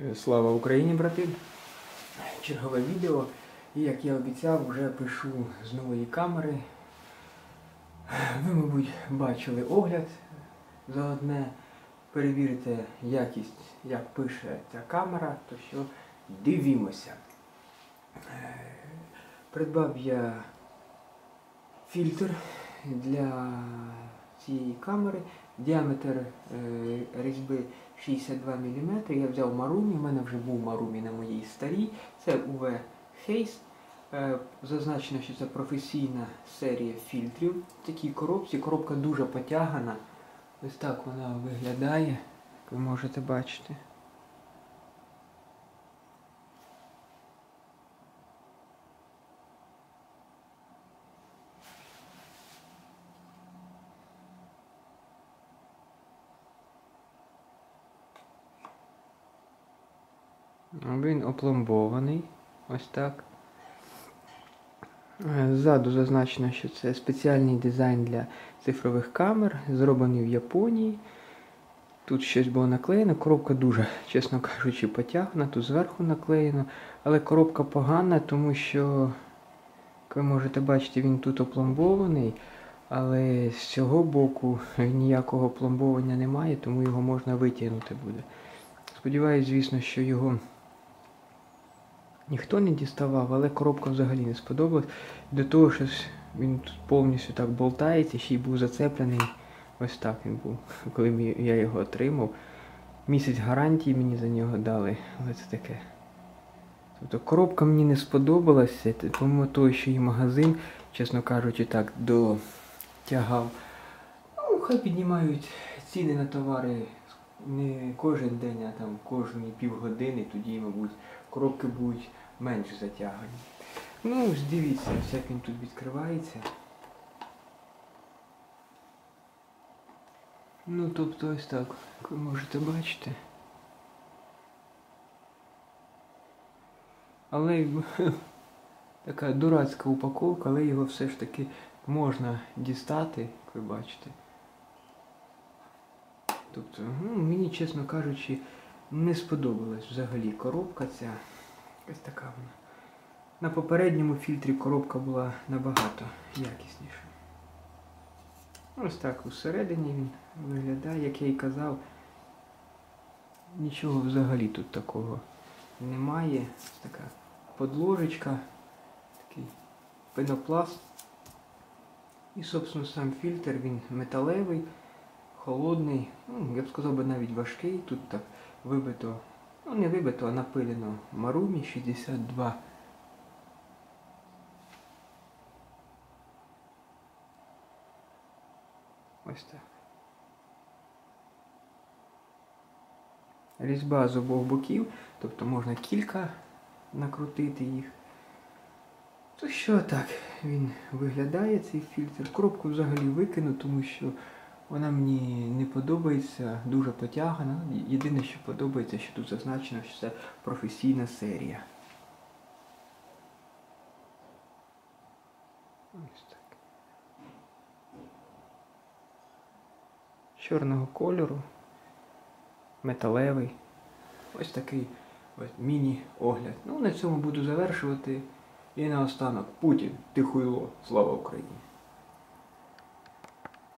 Е, Слава Україні, брати! Чергове відео. І як я обіцяв, вже пишу з нової камери. Ви, мабуть, бачили огляд заодне. Перевірите якість, як пише ця камера, то що дивімося. Е, Придбав я фільтр для цієї камери. Діаметр е, різьби 62 мм. Я взяв Марумі, в мене вже був Марумі на моїй старій. Це UV Face. Е, Зазначено, що це професійна серія фільтрів в такій коробці. Коробка дуже потягана. Ось так вона виглядає, як ви можете бачити. Він опломбований. Ось так. Е, Ззаду зазначено, що це спеціальний дизайн для цифрових камер, зроблений в Японії. Тут щось було наклеєно. Коробка дуже, чесно кажучи, потягна, тут зверху наклеєно. Але коробка погана, тому що, як ви можете бачити, він тут опломбований. Але з цього боку ніякого пломбовання немає, тому його можна витягнути буде. Сподіваюсь, звісно, що його ніхто не діставав, але коробка взагалі не сподобалась. До того, що він тут повністю так болтається, ще й був зацеплений. Ось так він був, коли я його отримав. Місяць гарантії мені за нього дали, але це таке. Тобто коробка мені не сподобалася, тому того, що і магазин, чесно кажучи, так дотягав. Ну, хай піднімають ціни на товари не кожен день, а там кожні півгодини, тоді, мабуть, коробки будуть менш затягані. Ну, ось дивіться, ось як він тут відкривається. Ну, тобто ось так, як ви можете бачити. Але така дурацька упаковка, але його все ж таки можна дістати, як ви бачите. Тобто, ну, мені, чесно кажучи, не сподобалась взагалі коробка ця. Ось така вона. На попередньому фільтрі коробка була набагато якісніша. Ось так усередині він виглядає, як я і казав. Нічого взагалі тут такого немає. Ось така подложечка, такий пенопласт. І, собственно, сам фільтр, він металевий, холодний, ну, я б сказав би навіть важкий. Тут так вибито, ну не вибито, а напилено Марумі 62. Ось так. Різьба з обох боків, тобто можна кілька накрутити їх. То що так він виглядає, цей фільтр. Коробку взагалі викину, тому що вона мені не подобається, дуже потягана. Єдине, що подобається, що тут зазначено, що це професійна серія. Ось так. Чорного кольору, металевий. Ось такий міні-огляд. Ну, на цьому буду завершувати. І наостанок Путін, ти хуйло, слава Україні!